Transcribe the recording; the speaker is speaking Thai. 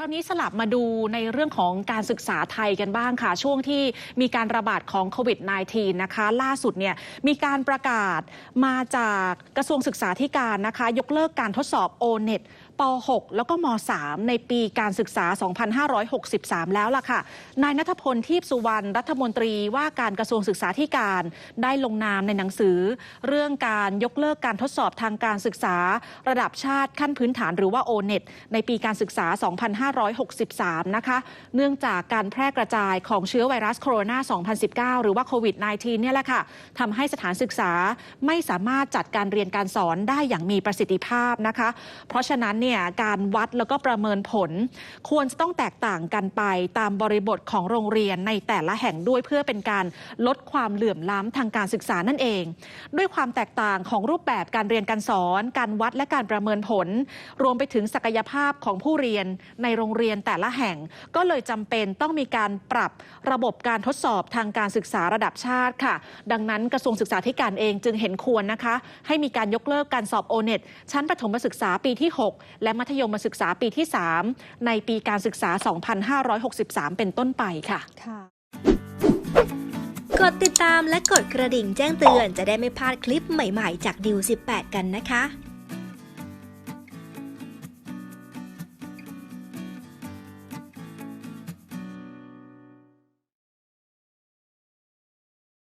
ราวนี้สลับมาดูในเรื่องของการศึกษาไทยกันบ้างค่ะ ช่วงที่มีการระบาดของโควิด -19 นะคะ ล่าสุดเนี่ยมีการประกาศมาจากกระทรวงศึกษาธิการนะคะ ยกเลิกการทดสอบ O-NET ป .6 แล้วก็ม .3 ในปีการศึกษา 2563 แล้วล่ะค่ะ นายนัทพลทีพสุวรรณรัฐมนตรีว่าการกระทรวงศึกษาธิการได้ลงนามในหนังสือ เรื่องการยกเลิกการทดสอบทางการศึกษา ระดับชาติขั้นพื้นฐานหรือว่า O-NET ในปีการศึกษา 2563 นะคะ เนื่องจากการแพร่กระจายของเชื้อไวรัสโคโรนา 2019 หรือว่าโควิด -19 เนี่ยแหละค่ะทำให้สถานศึกษาไม่สามารถจัดการเรียนการสอนได้อย่างมีประสิทธิภาพนะคะ เพราะฉะนั้นเนี่ยการวัดแล้วก็ประเมินผล ควรจะต้องแตกต่างกันไปตามบริบทของโรงเรียนในแต่ละแห่งด้วยเพื่อเป็นการลดความเหลื่อมล้ำทางการศึกษานั่นเอง ด้วยความแตกต่างของรูปแบบการเรียนการสอน การวัดและการประเมินผล รวมไปถึงศักยภาพของผู้เรียนในโรงเรียนแต่ละแห่ง ก็เลยจำเป็นต้องมีการปรับระบบการทดสอบทางการศึกษาระดับชาติค่ะ ดังนั้นกระทรวงศึกษาธิการเองจึงเห็นควรนะคะ ให้มีการยกเลิกการสอบโอเน็ตชั้นประถมศึกษาปีที่ 6และมัธยมศึกษาปีที่ 3 ในปีการศึกษา 2563 เป็นต้นไปค่ะค่ะกดติดตามและกดกระดิ่งแจ้งเตือนจะได้ไม่พลาดคลิปใหม่ๆ จากดิว18 กันนะคะ